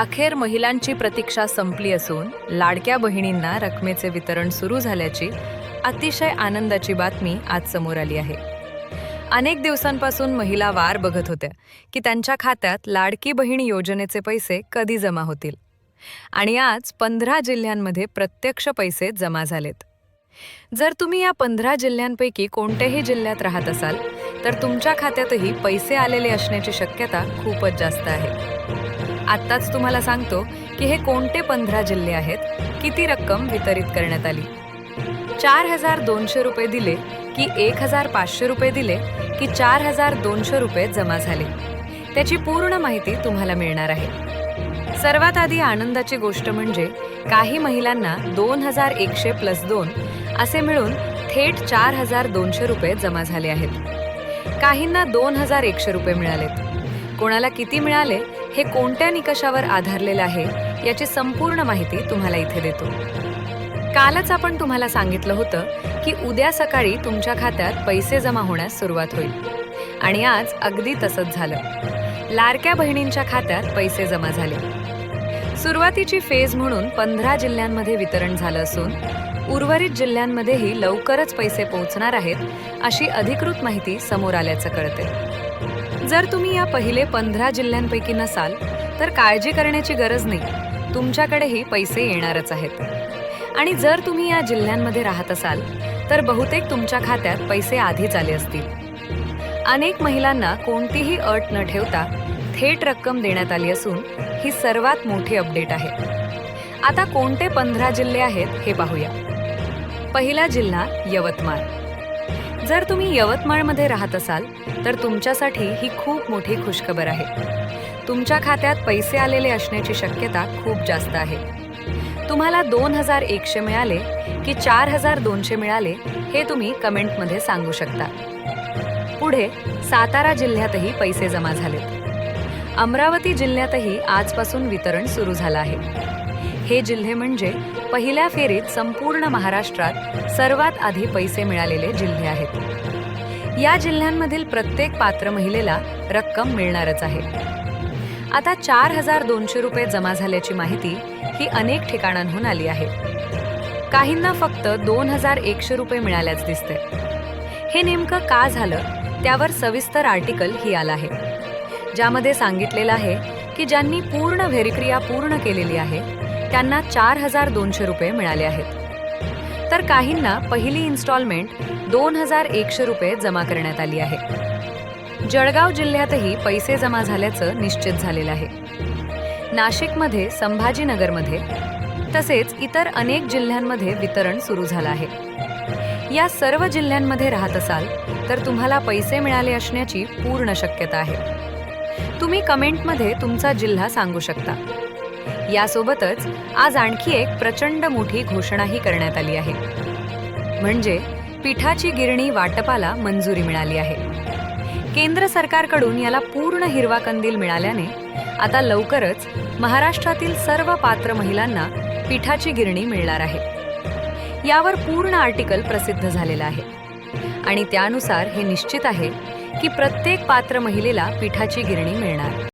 अखेर महिलांची प्रतीक्षा संपली असून लाडक्या बहिणींना रकमेचे वितरण सुरू झाल्याची अतिशय आनंदाची बातमी आज समोर आली आहे. अनेक दिवसांपासून महिला वार बघत होत्या की त्यांच्या खात्यात लाडकी बहीण योजनेचे पैसे कधी जमा होतील? आणि आज पंधरा जिल्ह्यांमध्ये प्रत्यक्ष पैसे जमा झालेत. जर तुम्ही या पंधरा जिल्ह्यांपैकी कोणत्याही जिल्ह्यात राहत असाल तर तुमच्या खात्यातही पैसे आलेले असण्याची शक्यता खूपच जास्त आहे. आत्ताच तुम्हाला सांगतो की हे कोणते पंधरा जिल्हे आहेत किती रक्कम वितरित करण्यात आली? चार हजार दोनशे रुपये दिले की एक हजार पाचशे रुपये दिले की चार हजार दोनशे रुपये जमा झाले. त्याची पूर्ण माहिती तुम्हाला मिळणार आहे. सर्वात आधी आनंदाची गोष्ट म्हणजे काही महिलांना दोन हजार एकशे प्लस दोन असे मिळून थेट चार हजार दोनशे रुपये जमा झाले आहेत. काहींना दोन हजार एकशे रुपये मिळालेत. कोणाला किती मिळाले हे कोणत्या निकषावर आधारलेलं आहे याची संपूर्ण माहिती तुम्हाला इथे देतो. कालच आपण तुम्हाला सांगितलं होतं की उद्या सकाळी तुमच्या खात्यात पैसे जमा होण्यास सुरुवात होईल. आणि आज अगदी तसंच झालं. लाडक्या बहिणींच्या खात्यात पैसे जमा झाले. सुरुवातीची फेज म्हणून पंधरा जिल्ह्यांमध्ये वितरण झालं असून उर्वरित जिल्ह्यांमध्येही लवकरच पैसे पोहोचणार आहेत अशी अधिकृत माहिती समोर आल्याचं कळते जर तुम्ही या पहिले पंधरा जिल्ह्यांपैकी नसाल तर काळजी करण्याची गरज नाही. तुमच्याकडेही पैसे येणारच आहेत. आणि जर तुम्ही या जिल्ह्यांमध्ये राहत असाल तर बहुतेक तुमच्या खात्यात पैसे आधीच आले असतील. अनेक महिलांना कोणतीही अट न ठेवता थेट रक्कम देण्यात आली असून ही सर्वात मोठी अपडेट आहे. आता कोणते पंधरा जिल्हे आहेत हे पाहूया. पहिला जिल्हा यवतमाळ. जर तुम्ही यवतमाळमध्ये राहत असाल तर तुमच्यासाठी ही खूप मोठी खुशखबर आहे. तुमच्या खात्यात पैसे आलेले असण्याची शक्यता खूप जास्त आहे. तुम्हाला दोन हजार एकशे मिळाले की चार हजार दोनशे मिळाले हे तुम्ही कमेंटमध्ये सांगू शकता. पुढे सातारा जिल्ह्यातही पैसे जमा झालेत. अमरावती जिल्ह्यातही आजपासून वितरण सुरू झालं आहे. हे जिल्हे म्हणजे पहिल्या फेरीत संपूर्ण महाराष्ट्रात सर्वात आधी पैसे मिळालेले जिल्हे आहेत. या जिल्ह्यांमधील प्रत्येक पात्र महिलेला रक्कम मिळणारच आहे. आता चार हजार दोनशे रुपये जमा झाल्याची माहिती ही अनेक ठिकाणांहून आली आहे. काहींना फक्त दोन हजार एकशे रुपये मिळाल्याच दिसते हे नेमकं का झालं? त्यावर सविस्तर आर्टिकल ही आला आहे. ज्यामध्ये सांगितलेलं आहे की ज्यांनी पूर्ण व्हेरिक्रिया पूर्ण केलेली आहे त्यांना चार हजार दोनशे रुपये मिळाले आहेत. तर काहींना पहिली इन्स्टॉलमेंट दोन हजार एकशे रुपये जमा करण्यात आली आहे. जळगाव जिल्ह्यातही पैसे जमा झाल्याचं निश्चित झालेलं आहे. नाशिकमध्ये संभाजीनगरमध्ये तसेच इतर अनेक जिल्ह्यांमध्ये वितरण सुरू झालं आहे. या सर्व जिल्ह्यांमध्ये राहत असाल तर तुम्हाला पैसे मिळाले असण्याची पूर्ण शक्यता आहे. तुम्ही कमेंटमध्ये तुमचा जिल्हा सांगू शकता. यासोबतच आज आणखी एक प्रचंड मोठी घोषणाही करण्यात आली आहे. म्हणजे पिठाची गिरणी वाटपाला मंजुरी मिळाली आहे. केंद्र सरकारकडून याला पूर्ण हिरवा कंदील मिळाल्याने आता लवकरच महाराष्ट्रातील सर्व पात्र महिलांना पिठाची गिरणी मिळणार आहे. यावर पूर्ण आर्टिकल प्रसिद्ध झालेलं आहे. आणि त्यानुसार हे निश्चित आहे की प्रत्येक पात्र महिलेला पिठाची गिरणी मिळणार.